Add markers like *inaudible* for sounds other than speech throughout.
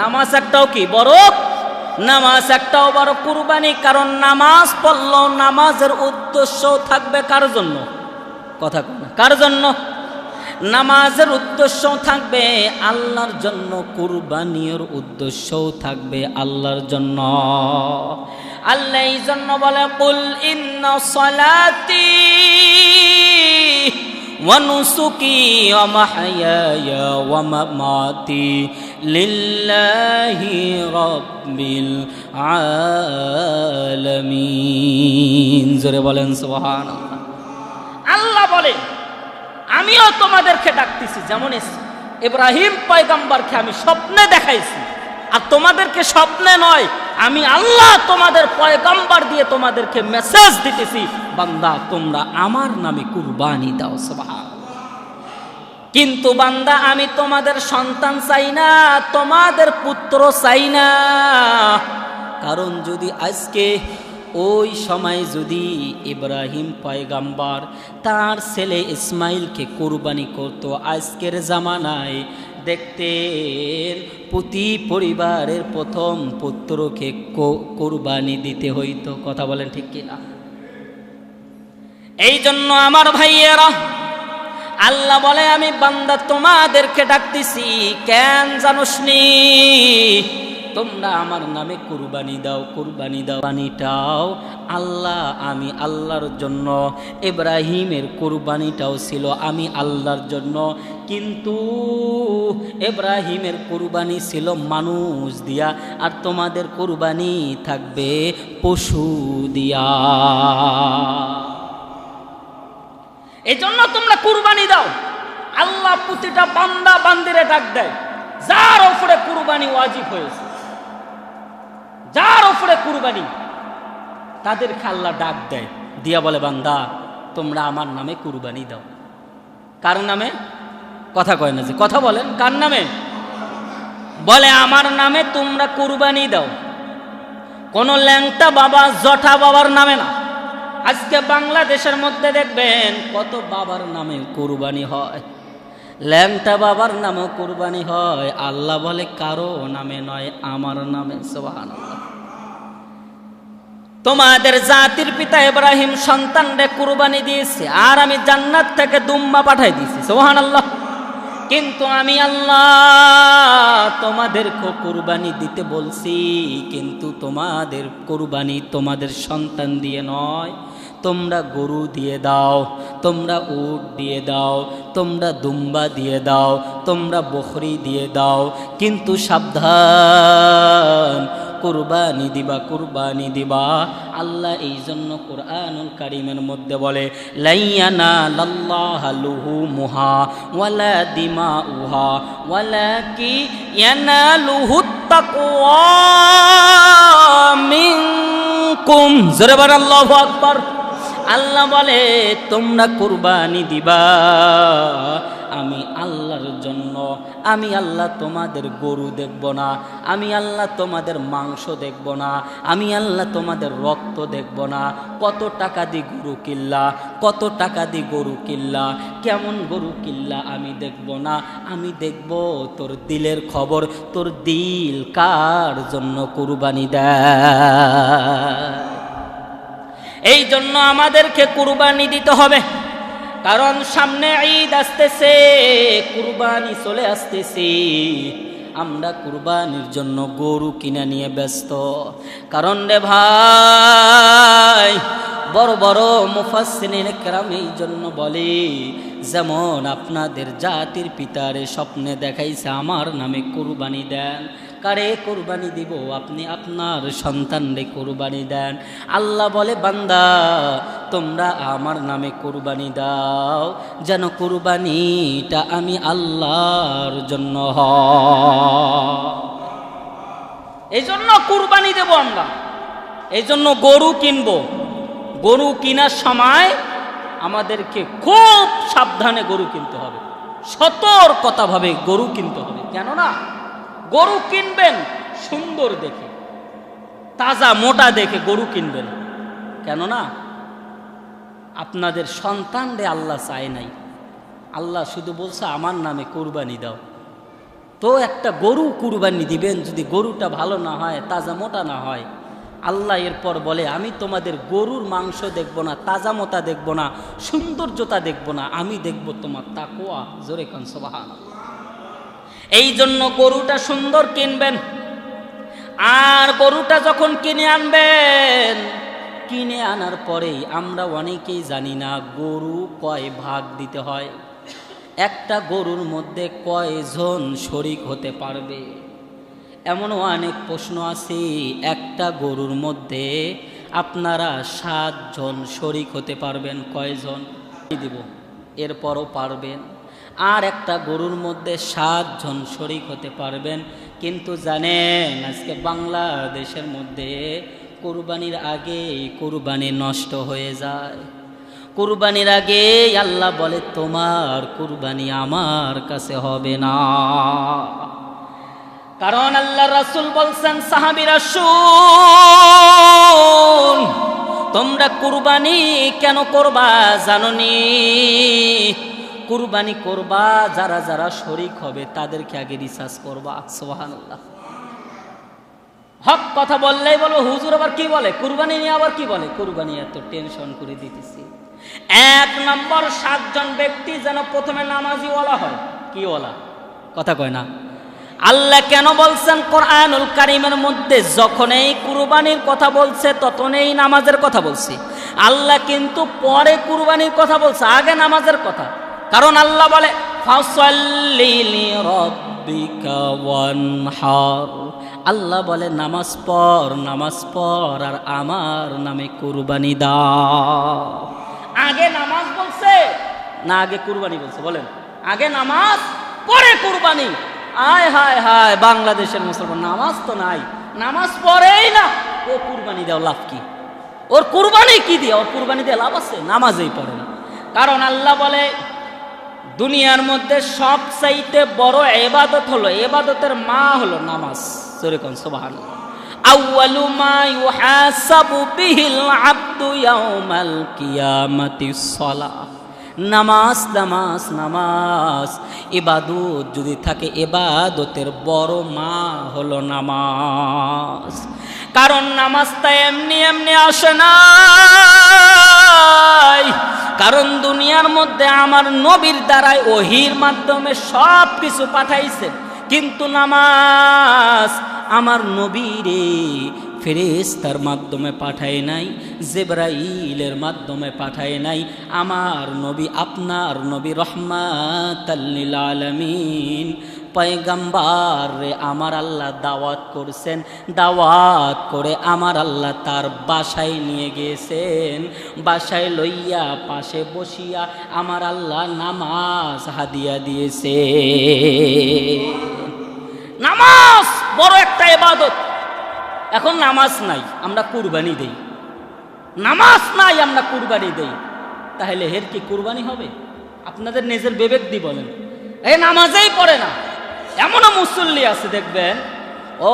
নামাজ একটাও কি বড় নামাজ একটাও বড় কুরবানি, কারণ নামাজ পড়লেও নামাজের উদ্দেশ্য থাকবে কার জন্য? কথা কার জন্য? নামাজের উদ্দেশ্য থাকবে আল্লাহর জন্য, কুরবানির উদ্দেশ্যও থাকবে আল্লাহর জন্য। আল্লাহ এই জন্য বলে, কুল ইন্না সলাতি ونسكي ومحياي ومماتي لله رب العالمين জোরে বলেন সুবহানাল্লাহ আল্লাহ বলে আমিও তোমাদেরকে ডাকতেছি যেমন এস- ইব্রাহিম পয়গাম্বরকে আমি স্বপ্নে দেখাইছি আর তোমাদেরকে স্বপ্নে নয় আমি আল্লাহ তোমাদের পয়গাম্বার দিয়ে তোমাদেরকে মেসেজ দিতেছি, বান্দা, তোমরা আমার নামে কুরবানি দাও সুবহান কিন্তু বান্দা, আমি তোমাদের সন্তান চাই না, তোমাদের পুত্র চাই না। কারণ যদি আজকে, ওই সময় যদি ইব্রাহিম পয়গাম্বার তার ছেলে ইসমাইলকে কোরবানি করত, আজকের জামানায় দেখতেন প্রতি পরিবারের প্রথম পুত্রকে কোরবানি দিতে হইতো। কথা বলেন ঠিক কিনা? এই জন্য আমার ভাইয়েরা, আল্লাহ বলে, আমি বান্দা, তোমাদেরকে ডাকতেছি, কেন জানোসনি? তোমরা আমার নামে কুরবানি দাও কুরবানি দাও। বাণীটাও আল্লাহ, আমি আল্লাহর জন্য। ইব্রাহিমের কুরবানিটাও ছিল, আমি আল্লাহর জন্য। কিন্তু ইব্রাহিমের কুরবানি ছিল মানুষ দিয়া, আর তোমাদের কুরবানি থাকবে পশু দিয়া। এই জন্য তোমরা কুরবানি দাও। আল্লাহ প্রতিটা বান্দা বান্দিরে ডাক দেয়, যার ওপরে কুরবানি ওয়াজিব হয়েছে, যার ওপরে কুরবানি, তাদেরকে আল্লাহ ডাক দেয়। দিয়া বলে, বান্দা, তোমরা আমার নামে কুরবানি দাও। কার নামে? কথা কয় না যে, কথা বলেন, কার নামে? বলে, আমার নামে তোমরা কুরবানি দাও। কোন ল্যাংটা বাবা জঠা বাবার নামে না। আজকে বাংলাদেশের মধ্যে দেখবেন, কত বাবার নামে কুরবানি হয়। ল্যাংটা বাবার নামে কুরবানি হয়। আল্লাহ বলে, কারও নামে নয়, আমার নামে। সুবহানাল্লাহ। তোমাদের জাতির পিতা ইব্রাহিম সন্তানরে কুরবানি দিয়েছে, আর আমি জান্নাত থেকে দুম্মা পাঠাই দিয়েছি। সোহান আল্লাহ কিন্তু আমি আল্লাহ তোমাদেরকে কোরবানি দিতে বলছি, কিন্তু তোমাদের কোরবানি তোমাদের সন্তান দিয়ে নয়। তোমরা গরু দিয়ে দাও, তোমরা উট দিয়ে দাও, তোমরা দুম্বা দিয়ে দাও, তোমরা বখরি দিয়ে দাও, কিন্তু সাবধান কুরবানি দিবা কুরবানি দিবা। আল্লাহ এই জন্য কোরআনুল কারিমের মধ্যে বলে, লাইয়ানা লাল্লাহ লুহু মুহা ওয়ালা দিমা উহা ওয়ালা কি ইয়ানালুহু তাকওয়া মিনকুম। জোরে বল আল্লাহু আকবার। আল্লাহ বলে, তোমরা কুরবানি দিবা। আমি আল্লাহর জন্য, আমি আল্লাহ তোমাদের গরু দেখব না, আমি আল্লাহ তোমাদের মাংস দেখব না, আমি আল্লাহ তোমাদের রক্ত দেখব না। কত টাকা দি গরু কিল্লা, কত টাকা দি গরু কিল্লা, কেমন গরু কিল্লা আমি দেখব না। আমি দেখব তোর দিলের খবর, তোর দিল কার জন্য কুরবানি দেয়? এই জন্য আমাদেরকে কুরবানি দিতে হবে। কারণ সামনে ঈদ আসতেছে, কুরবানি চলে আসতেছে। আমরা কুরবানির জন্য গরু কিনে নিয়ে ব্যস্ত। কারণ রে ভাই, বড় বড় মুফাসসিরিন কেরাম এই জন্য বলে, যেমন আপনাদের জাতির পিতারে স্বপ্নে দেখাইছে, আমার নামে কুরবানি দেন। কারে কোরবানি দিব, আপনি আপনার সন্তানরে কোরবানি দেন। আল্লাহ বলে, বান্দা, তোমরা আমার নামে কোরবানি দাও, যেন কোরবানিটা আমি আল্লাহর জন্য হ। এই জন্য কুরবানি দেব আমরা। এই জন্য গরু কিনব। গরু কেনার সময় আমাদেরকে খুব সাবধানে গরু কিনতে হবে। সতর্কতাভাবে গরু কিনতে হবে। কেননা গরু কিনবেন, সুন্দর দেখে। তাজা মোটা দেখে গরু কিনবেন। কেননা, আপনাদের সন্তানরে আল্লাহ চায় নাই। আল্লাহ শুধু বলছে, আমার নামে কোরবানি দাও। তো একটা গরু কুরবানি দিবেন, যদি গরুটা ভালো না হয়, তাজা মোটা না হয়, আল্লাহ এরপর বলে, আমি তোমাদের গরুর মাংস দেখব না, তাজা মোটা দেখব না, সৌন্দর্যতা দেখব না, আমি দেখব তোমার তাকোয়া জোরে কান সোবাহান এই জন্য গরুটা সুন্দর কিনবেন। আর গরুটা যখন কিনে আনবেন, কিনে আনার পরেই আমরা অনেকেই জানি না গরু কয় ভাগ দিতে হয়। একটা গরুর মধ্যে কয়জন শরিক হতে পারবে? এমনও অনেক প্রশ্ন আছে, একটা গরুর মধ্যে আপনারা সাতজন শরিক হতে পারবেন, কয়জন? দিব। এরপরও পারবেন। আর একটা গরুর মধ্যে সাতজন শরিক হতে পারবেন। কিন্তু জানেন, আজকে বাংলাদেশের মধ্যে কোরবানির আগে কোরবানি নষ্ট হয়ে যায়। কুরবানির আগে আল্লাহ বলে, তোমার কুরবানি আমার কাছে হবে না। কারণ আল্লাহ রাসুল বলছেন সাহাবিরা শুন তোমরা কুরবানি কেন করবা জাননি? কুরবানি করবা, যারা যারা শরিক হবে, তাদেরকে আগে রিসার্চ করবা। সোহান হক কথা বললেই বলব, হুজুর আবার কি বলে? কুরবানি নিয়ে আবার কি বলে? কুরবানি এত টেনশন করে দিতেছি। এক নম্বর, সাতজন ব্যক্তি যেন প্রথমে নামাজি ওলা হয়। কি ওলা? কথা কয় না। আল্লাহ কেন বলছেন, কোরআনুল কারিমের মধ্যে যখনই কুরবানির কথা বলছে তখনই নামাজের কথা বলছে। আল্লাহ কিন্তু পরে কুরবানির কথা বলছে, আগে নামাজের কথা। কারণ আল্লাহ বলে আল্লাহ বলে, নামাজ পড় নামাজ পড়, আর আমার নামে কুরবানি দাও। আগে নামাজ বলছে, না আগে কুরবানি বলছে, বলেন। আগে নামাজ, পরে কুরবানি। আয়, হায় হায়, বাংলাদেশের মুসলমান, নামাজ তো নাই। নামাজ পড়েই না, ও কুরবানি দেওয়া লাভ কি? ওর কুরবানি কি দিয়ে? ওর কুরবানি দিয়ে লাভ আছে? নামাজেই পড়ে না। কারণ আল্লাহ বলে দুনিয়ার মধ্যে সব চাইতে বড় এবাদত হলো, এবাদতের মা হলো নামাজ। যেরকম সোবাহান আউয়ালু মা ইউহাসাবু বিহিল আবদু ইয়াউমাল নামাজ নামাজ নামাজ। ইবাদত যদি থাকে, এবাদতের বড় মা হলো নামাজ। কারণ নামাজটা এমনি এমনি আসে না কারণ দুনিয়ার মধ্যে আমার নবীর দ্বারাই ওহির মাধ্যমে সব কিছু পাঠাইছে। কিন্তু নামাজ আমার নবীরে ফেরেস্তার মাধ্যমে পাঠায় নাই, জেব্রাইলের মাধ্যমে পাঠায় নাই। আমার নবী, আপনার নবী রহমাতাল্লিল আলমিন পয়গাম্বার রে, আমার আল্লাহ দাওয়াত করছেন, দাওয়াত করে আমার আল্লাহ তার বাসায় নিয়ে গেছেন। বাসায় লইয়া পাশে বসিয়া আমার আল্লাহ নামাজ হাদিয়া দিয়েছে। নামাজ বড় একটা এবাদত এখন নামাজ নাই, আমরা কুরবানি দেই। নামাজ নাই, আমরা কুরবানি দেই। তাহলে হের কি কুরবানি হবে? আপনাদের নিজের বিবেক দি বলেন। এ নামাজেই পড়ে না। এমনও মুসল্লি আছে, দেখবেন। ও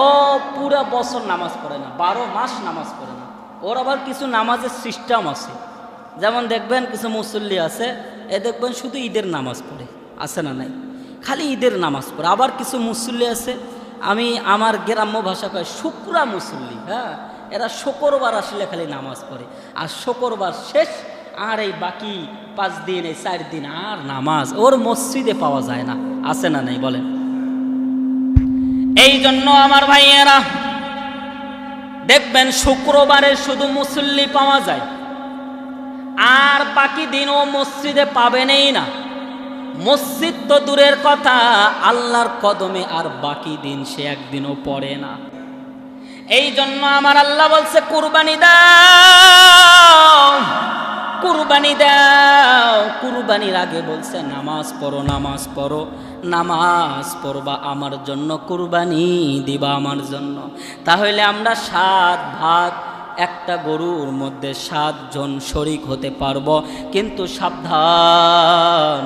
পুরা বছর নামাজ পড়ে না, বারো মাস নামাজ পড়ে না। ওর আবার কিছু নামাজের সিস্টেম আছে। যেমন দেখবেন কিছু মুসল্লি আছে, এ দেখবেন শুধু ঈদের নামাজ পড়ে, আছে না নাই? খালি ঈদের নামাজ পড়ে। আবার কিছু মুসল্লি আছে, আমি আমার গ্রাম্য ভাষা কয় শুক্রা মুসল্লি হ্যাঁ? এরা শুক্রবার আসলে খালি নামাজ পড়ে। আর শুক্রবার শেষ, আর এই বাকি পাঁচ দিন, এই চার দিন আর নামাজ। ওর মসজিদে পাওয়া যায় না, আছে না নাই বলেন? এই জন্য আমার ভাইয়েরা, দেখবেন শুক্রবারে শুধু মুসল্লি পাওয়া যায়। আর বাকি দিন ও মসজিদে পাবেনই না। মসজিদ তো দূরের কথা, আল্লাহর কদমে আর বাকি দিন সে একদিনও পড়ে না। এই জন্য আমার আল্লাহ বলছে, কুরবানি দাও কুরবানি দাও। কুরবানির আগে বলছে, নামাজ পড়ো নামাজ পড়ো। নামাজ পড়বা আমার জন্য, কুরবানি দিবা আমার জন্য। তাহলে আমরা সাত ভাগ, একটা গরুর মধ্যে সাতজন শরিক হতে পারব। কিন্তু সাবধান,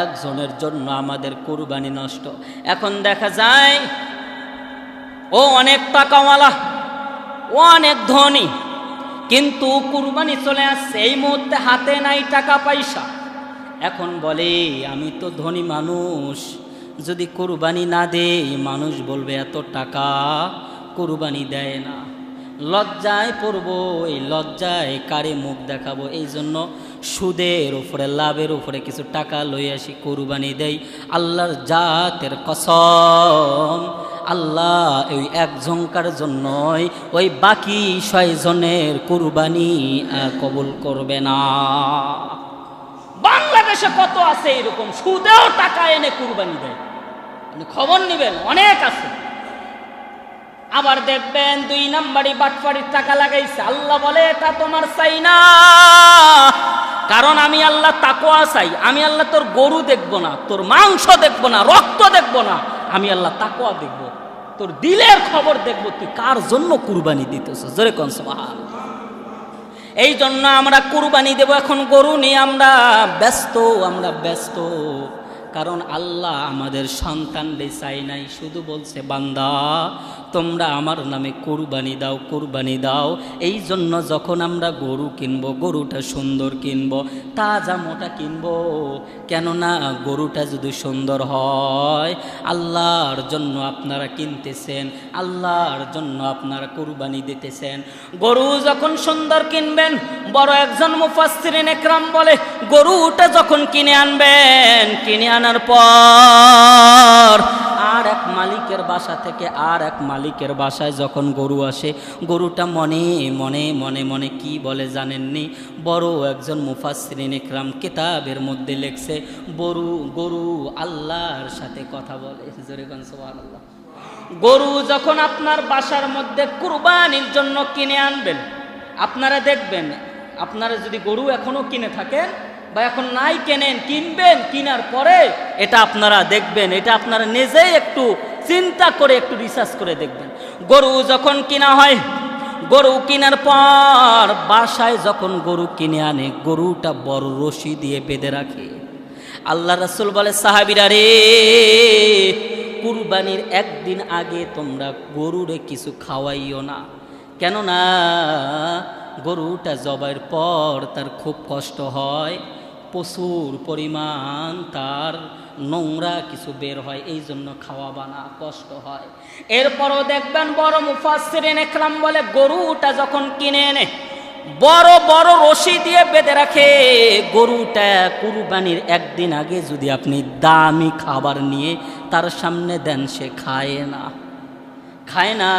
একজনের জন্য আমাদের কুরবানি নষ্ট। এখন দেখা যায়, ও অনেক টাকাওয়ালা, ও অনেক ধনী, কিন্তু কুরবানি চলে আসছে। এই মুহূর্তে হাতে নাই টাকা পয়সা এখন বলে, আমি তো ধনী মানুষ। যদি কোরবানি না দেই মানুষ বলবে, এত টাকা কোরবানি দেয় না। লজ্জায় পড়ব, এই লজ্জায় কারে মুখ দেখাবো? এই জন্য সুদের উপরে, লাভের উপরে কিছু টাকা লই আসি, কোরবানি দেই। আল্লাহর জাতের কসম, আল্লাহ ওই এক ঝঙ্কার জন্যই ওই বাকি ছয়জনের কোরবানি কবুল করবে না। বাংলাদেশে কত আছে এরকম? সুদেও টাকা এনে কুরবানি দেয়। খবর নেবেন, অনেক আছে। আবার দেখবেন দুই নাম্বারই বাটফাড়ির টাকা লাগাইছে। আল্লাহ বলে, এটা তোমার চাই না। কারণ আমি আল্লাহ তাকোয়া চাই। আমি আল্লাহ তোর গরু দেখব না, তোর মাংস দেখব না, রক্ত দেখব না। আমি আল্লাহ তাকোয়া দেখব। তোর দিলের খবর দেখব। তুই কার জন্য কুরবানি দিতেছ? জোরে কনসবাহান এই জন্য আমরা কুরবানি দেব এখন গরু নিয়ে আমরা ব্যস্ত আমরা ব্যস্ত। কারণ আল্লাহ আমাদের সন্তানরে চাই নাই, শুধু বলছে, বান্দা, তোমরা আমার নামে কুরবানি দাও কুরবানি দাও। এই জন্য যখন আমরা গরু কিনবো, গরুটা সুন্দর কিনবো, তাজা মোটা কিনবো, কেননা গরুটা যদি সুন্দর হয়, আল্লাহর জন্য আপনারা কিনতেছেন, আল্লাহর জন্য আপনারা কুরবানি দিতেছেন। গরু যখন সুন্দর কিনবেন, বড় একজন মুফাসসিরিন একরাম বলে, গরুটা যখন কিনে আনবেন, কিনে আনার পর আর এক মালিকের বাসা থেকে আর এক মালিকের বাসায় যখন গরু আসে, গরুটা মনে মনে মনে মনে কি বলে জানেননি? বড় একজন মুফাসরিন ইকরাম কিতাবের মধ্যে লেখছে গরু গরু আল্লাহর সাথে কথা বলে। *laughs* গরু যখন আপনার বাসার মধ্যে কুরবানির জন্য কিনে আনবেন, আপনারা দেখবেন, আপনারা যদি গরু এখনও কিনে থাকেন বা এখন নাই কেনেন, কিনবেন, কিনার পরে এটা আপনারা দেখবেন, এটা আপনারা নিজেই একটু চিন্তা করে, একটু রিসার্চ করে দেখবেন। গরু যখন কিনা হয়, গরু কেনার পর বাসায় যখন গরু কিনে আনে, গরুটা বড় রশি দিয়ে বেঁধে রাখে। আল্লাহ রাসুল বলে, সাহাবিরা রে, কুরবানির একদিন আগে তোমরা গরুরে কিছু খাওয়াইও না। কেননা গরুটা জবাইয়ের পর তার খুব কষ্ট হয়। প্রচুর পরিমাণ, তার নোংরা কিছু বের হয়, এই জন্য খাওয়া বানা কষ্ট হয়। এরপরও দেখবেন বড় মুফাসসিরিন একরাম বলে, গরুটা যখন কিনে এনে বড় বড় রশি দিয়ে বেঁধে রাখে, গরুটা কুরবানির একদিন আগে যদি আপনি দামি খাবার নিয়ে তার সামনে দেন, সে খায় না। খায় না।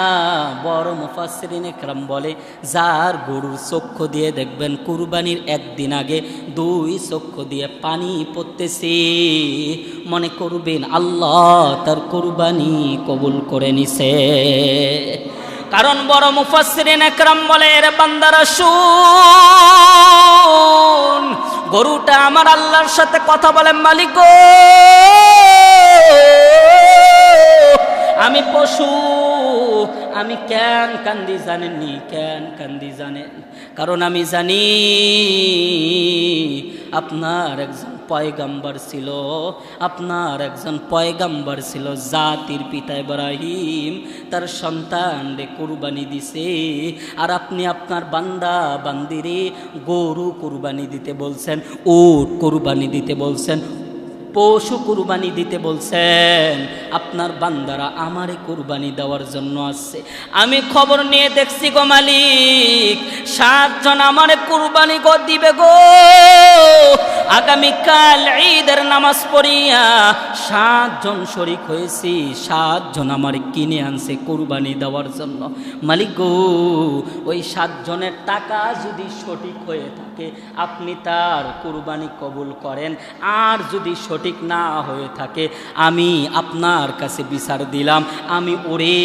বড় মুফাসরিন একরাম বলে, যার গরুর চক্ষু দিয়ে দেখবেন কুরবানির একদিন আগে দুই চক্ষু দিয়ে পানি পড়তেছে। মনে করবেন আল্লাহ তার কুরবানি কবুল করে নিছে। কারণ বড় মুফাসরিন একরাম বলে, এর বান্দারা, শুন, গরুটা আমার আল্লাহর সাথে কথা বলে, মালিক, আমি পশু আমি কেন কান্দি জানেননি? কেন কান্দি জানেন? কারণ আমি জানি আপনার একজন পয়গাম্বার ছিল, আপনার একজন পয়গাম্বার ছিল জাতির পিতা ইব্রাহিম, তার সন্তান রে কুরবানি দিছে, আর আপনি আপনার বান্দা বান্দিরে গরু কুরবানি দিতে বলছেন, উট কুরবানি দিতে বলছেন পশু কুরবানি দিতে বলছেন, আপনার বান্দারা আমারে কুরবানি দেওয়ার জন্য আসছে। আমি খবর নিয়ে দেখছি গো মালিক, সাতজন আমারে কুরবানি গো দিবে গো। আগামীকাল ঈদের নামাজ পড়িয়া সাতজন শরিক হয়েছি সাতজন আমার কিনে আনছে কুরবানি দেওয়ার জন্য। মালিক গো, ওই সাতজনের টাকা যদি সঠিক হয়ে থাকে, আপনি তার কুরবানি কবুল করেন। আর যদি সঠিক না হয়ে থাকে, আমি আপনার কাছে বিচার দিলাম। আমি ওরে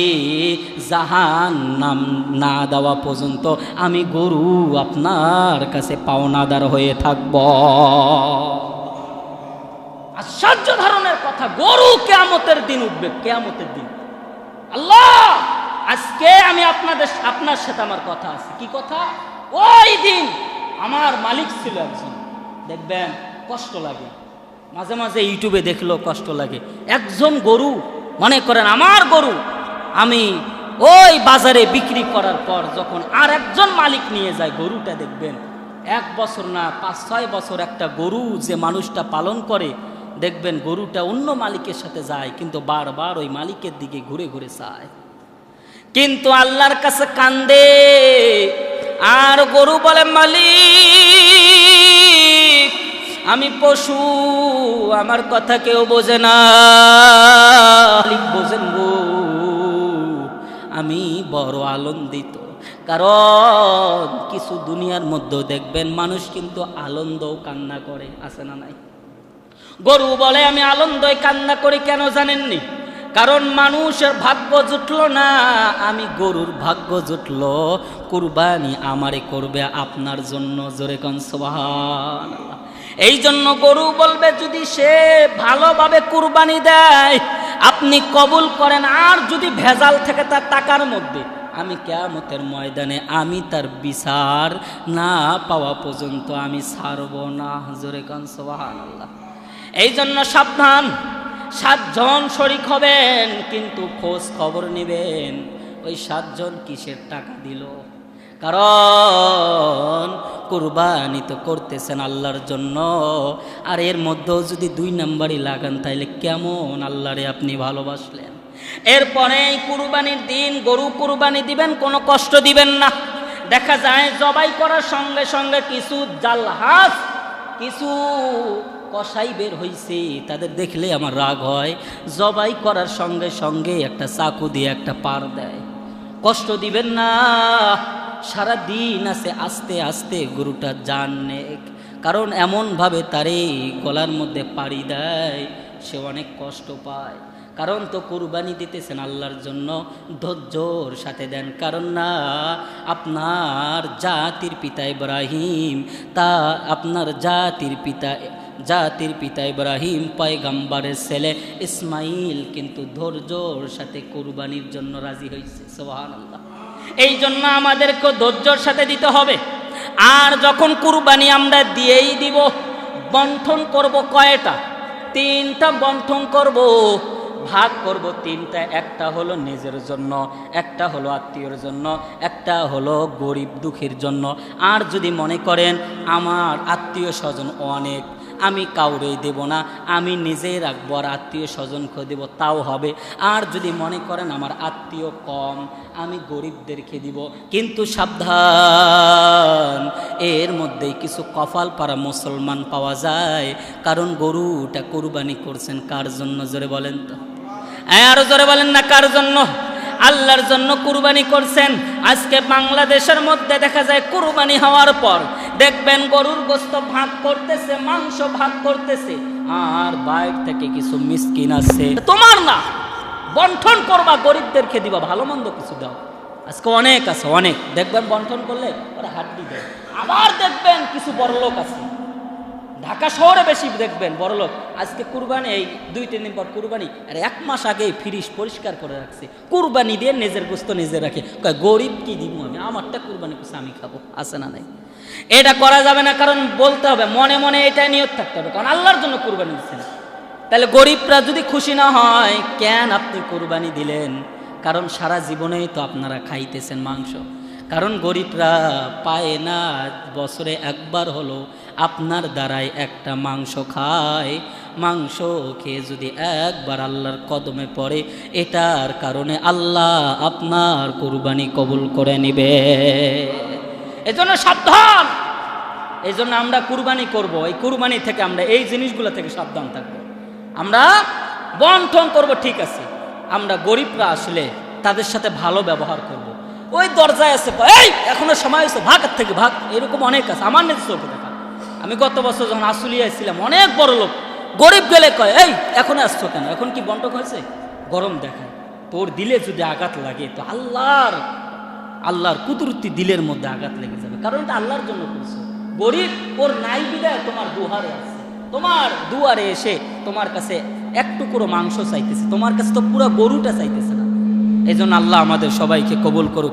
জাহান নাম না দেওয়া পর্যন্ত আমি গরু আপনার কাছে পাওনাদার হয়ে থাকব। আশ্চর্য ধরনের কথা, গরু কেয়ামতের দিন উঠবে, কেয়ামতের দিন। আল্লাহ, আজকে আমি আপনাদের, আপনার সাথে আমার কথা আছে। কি কথা? ওই দিন আমার মালিক ছিল একজন। দেখবেন, কষ্ট লাগে। মাঝে মাঝে ইউটিউবে দেখলেও কষ্ট লাগে। একজন গরু, মনে করেন আমার গরু, আমি ওই বাজারে বিক্রি করার পর যখন আর একজন মালিক নিয়ে যায় গরুটা দেখবেন এক বছর না, পাঁচ, ছয় বছর একটা গরু যে মানুষটা পালন করে, দেখবেন গরুটা অন্য মালিকের সাথে যায়, কিন্তু বারবার ওই মালিকের দিকে ঘুরে ঘুরে চায়। কিন্তু আল্লাহর কাছে কান্দে, আর গরু বলে, মালিক, আমি পশু, আমার কথা কেউ বোঝে না। মালিক বোঝেন, গো, আমি বড় আনন্দিত। কারণ কিছু দুনিয়ার মধ্যেও দেখবেন মানুষ কিন্তু আনন্দও কান্না করে, আছে না নাই? গরু বলে, আমি আনন্দই কান্না করি কেন জানেননি? কারণ মানুষের ভাগ্য জুটলো না, আমি গরুর ভাগ্য জুটলো। কুরবানি আমারে করবে আপনার জন্য। জোরে কন সোহান এই জন্য গরু বলবে, যদি সে ভালোভাবে কুরবানি দেয়, আপনি কবুল করেন। আর যদি ভেজাল থেকে তার টাকার মধ্যে আমি কেয়ামতের ময়দানে আমি তার বিচার না পাওয়া পর্যন্ত আমি ছাড়ব না। জোরে কন আল্লাহ এই জন্য সাবধান, সাতজন শরিক হবেন, কিন্তু খোঁজ খবর নেবেন। ওই সাতজন কিসের টাকা দিল? কারণ কুরবানি তো করতেছেন আল্লাহর জন্য। আর এর মধ্যেও যদি দুই নাম্বারই লাগান, তাইলে কেমন আল্লাহরে আপনি ভালোবাসলেন? এরপরে এই কুরবানির দিন, গরু কুরবানি দিবেন, কোনো কষ্ট দিবেন না। দেখা যায় জবাই করার সঙ্গে সঙ্গে কিছু জালহাজ কিছু কষাই বের হইছে, তাদের দেখলে আমার রাগ হয়। জবাই করার সঙ্গে সঙ্গে একটা চাকু দিয়ে একটা পার দেয়। কষ্ট দিবেন না। সারা দিন আছে, আস্তে আস্তে গরুটা জান কারণ এমনভাবে তারে গলার মধ্যে পাড়ি দেয়, সে অনেক কষ্ট পায়। কারণ তো কুরবানি দিতেছেন আল্লাহর জন্য। ধৈর্যর সাথে দেন। কারণ না, আপনার জাতির পিতা ইব্রাহিম, তা আপনার জাতির পিতা জাতির পিতা ইব্রাহিম, পয়গাম্বারের ছেলে ইসমাইল কিন্তু ধৈর্যর সাথে কুরবানির জন্য রাজি হয়েছে সোহান আল্লাহ এই জন্য আমাদেরকে ধৈর্যর সাথে দিতে হবে। আর যখন কুরবানি আমরা দিয়েই দিব বন্ঠন করব কয়টা? তিনটা বন্ঠন করব। ভাগ করব তিনটা, একটা হলো নিজের জন্য, একটা হলো আত্মীয়র জন্য, একটা হলো গরিব দুঃখীর জন্য। আর যদি মনে করেন, আমার আত্মীয় স্বজন অনেক আমি কাউরেই দেব না, আমি নিজেই রাখব আর আত্মীয় স্বজনকে দেবো, তাও হবে। আর যদি মনে করেন আমার আত্মীয় কম, আমি গরিবদেরকে দিব। কিন্তু সাবধান, এর মধ্যে কিছু কপাল পারা মুসলমান পাওয়া যায়। কারণ গরুটা কোরবানি করছেন কার জন্য, জোরে বলেন তো? হ্যাঁ আরও জোরে বলেন না কার জন্য? আল্লাহর জন্য কুরবানি করছেন। আজকে বাংলাদেশের মধ্যে দেখা যায় কুরবানি হওয়ার পর দেখবেন গরুর গোস্ত ভাগ করতেছে, মাংস ভাগ করতেছে, আর বাইর থেকে কিছু মিসকিন আছে। তোমার না বন্ঠন করবা, গরিবদেরকে দিবা, ভালো মন্দ কিছু দাও। আজকে অনেক আছে, অনেক। দেখবেন বন্ঠন করলে ওরা হাড্ডি দেয়। আবার দেখবেন কিছু বড় লোক আছে। ঢাকা শহরে বেশি দেখবেন, বড় লোক। আজকে কুরবানি, এই দুই, তিন দিন পর কুরবানি, আর এক মাস আগে ফ্রিজ পরিষ্কার করে রাখছে। কুরবানি দিয়ে নিজের গোস্ত নিজে রাখে। গরিব কি দিব আমি? আমারটা কুরবানি করছে, আমি খাব। আছে না নাই? এটা করা যাবে না, কারণ বলতে হবে, মনে মনে এটাই নিয়ত থাকতে হবে। কারণ আল্লাহর জন্য কুরবানি দিচ্ছেন তাহলে গরিবরা যদি খুশি না হয়, কেন আপনি কুরবানি দিলেন? কারণ সারা জীবনেই তো আপনারা খাইতেছেন মাংস। কারণ গরিবরা পায় না, বছরে একবার হলো আপনার দ্বারাই একটা মাংস খায়। মাংস খেয়ে যদি একবার আল্লাহর কদমে পড়ে, এটার কারণে আল্লাহ আপনার কুরবানি কবুল করে নিবে। এজন্য সাবধান! এই জন্য আমরা কুরবানি করব। এই কুরবানি থেকে আমরা, এই জিনিসগুলো থেকে সাবধান থাকব। আমরা বন্টন করব, ঠিক আছে। আমরা গরিবরা আসলে তাদের সাথে ভালো ব্যবহার করব। ওই দরজায় আছে, এই, এখনও সময় হয়েছে ভাগের থেকে ভাগ। এরকম অনেক আছে। আমার দেখা আমি গত বছর যখন আসুলিয়া ছিলাম অনেক বড় লোক। গরিব গেলে কয়, এই, এখন আসছো কেন? এখন কি বন্টক হয়েছে? গরম দেখায়। তোর দিলে যদি আঘাত লাগে, তো আল্লাহর আল্লাহর কুদরতি দিলের মধ্যে আঘাত লেগে যাবে। কারণ এটা আল্লাহর জন্য করছ। গরিব, ওর নাই বিদায় তোমার দুহারে আছে। তোমার দুয়ারে এসে তোমার কাছে এক টুকরো মাংস চাইতেছে। তোমার কাছে তো পুরো গরুটা চাইতেছে না। এই আল্লাহ আমাদের সবাইকে কবুল করুক।